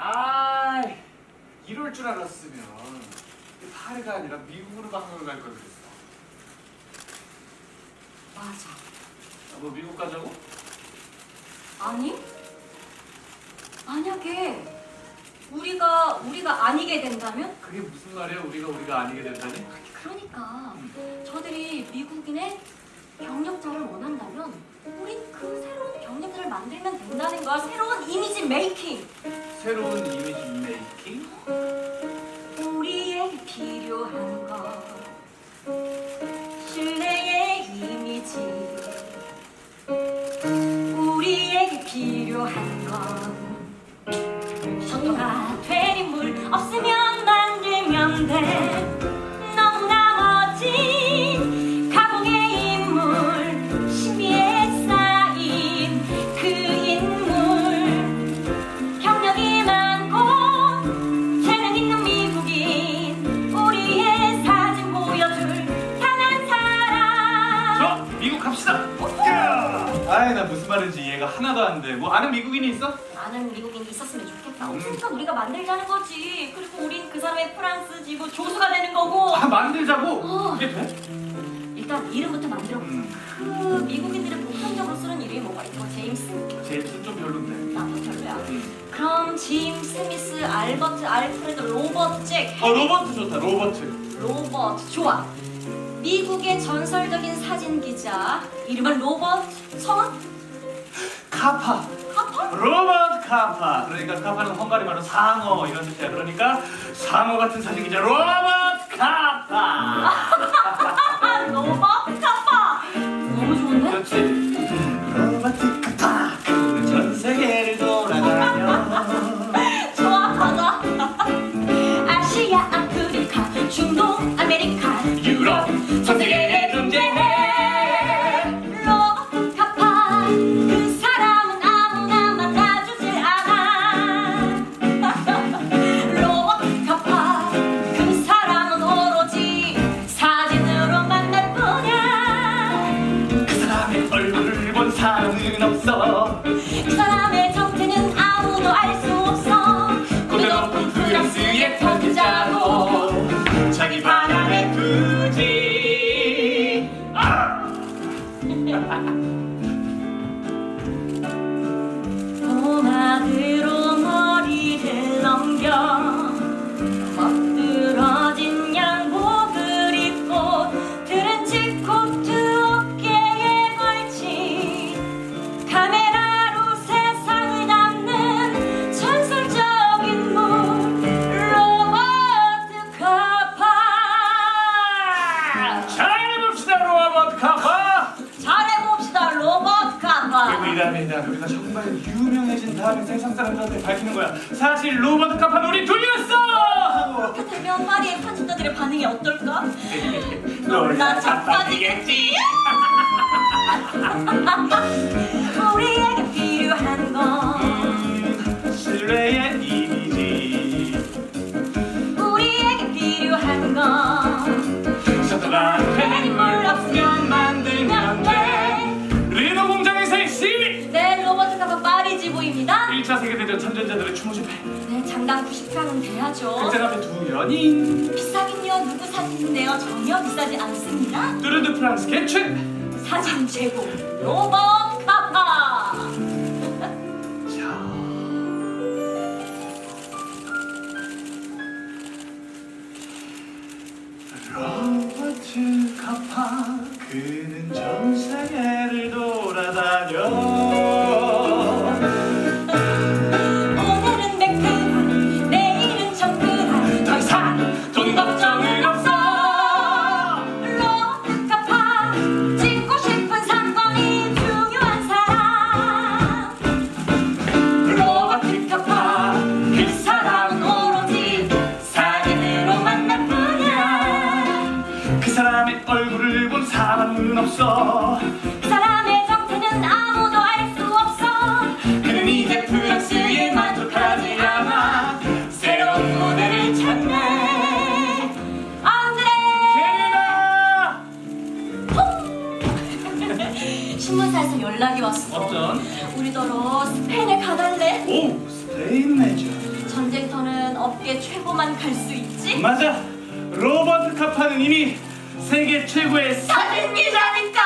아, 이럴 줄 알았으면 파리가 아니라 미국으로 방송을 갈 걸 그랬어. 맞아. 아, 뭐 미국 가자고? 아니? 만약에 우리가 우리가 아니게 된다면? 그게 무슨 말이야? 우리가 우리가 아니게 된다니? 그러니까 저들이 미국인의 경력자를 원한다면 우린 그 새로운 경력자를 만들면 된다는 거야. 새로운 이미지 메이킹. 새로운 이미지 메이킹? 우리에게 필요한 건 신뢰의 이미지. 우리에게 필요한 건 전도가 된 인물 없으면 만들면 돼. 말인지 이해가 하나도 안 돼. 뭐 아는 미국인이 있어? 많은 미국인이 있었으면 좋겠다 음. 없으니까 우리가 만들자는 거지 그리고 우린 그 사람의 프랑스 지부 조수가 되는 거고 아 만들자고? 어. 그게 돼? 일단 이름부터 만들어 보자 음. 그 미국인들이 보편적으로 쓰는 이름이 뭐가 있고 제임스 제임스 좀 별론데. 나도 별로야 음. 그럼 짐 스미스 알버트 알프레드 로버트 잭 어 로버트 좋다 로버트. 로버트 좋아 미국의 전설적인 사진 기자 이름은 로버트 성은 카파. 카퍼? 로버트 카파. 그러니까 카파는 헝가리 말로 상어 이런 뜻이야. 그러니까 상어 같은 사진 기자 로버트 카파. 로버트 카파. 잘해봅시다 카파 그리고 이 다음에 이 다음에 우리가 정말 유명해진 다음에 세상 사람들한테 밝히는 거야. 사실 로버트 카파는 우리 둘이었어. 그렇게 되면 파리의 편집자들의 반응이 어떨까? 놀라 자빠지겠지. 세계대전 참전자들의 추모 집회. 네 장당 90평은 돼야죠. 극장 앞에 두 연인. 비싸긴요 누구 사진인데요 전혀 비싸지 않습니다. 뚜르드 프랑스 개최. 사진 제공 로버 없어 그 사람의 정체는 아무도 알 수 없어. 그는 이제 프랑스에 만족하지 않아. 새로운 무대를 찾네. 캐나다 신문사에서 연락이 왔어. 어떤? 우리더러 스페인에 가달래? 오 스페인 매저 세계 최고만 갈 수 있지? 맞아. 로버트 카파는 이미 세계 최고의 사진 기자니까.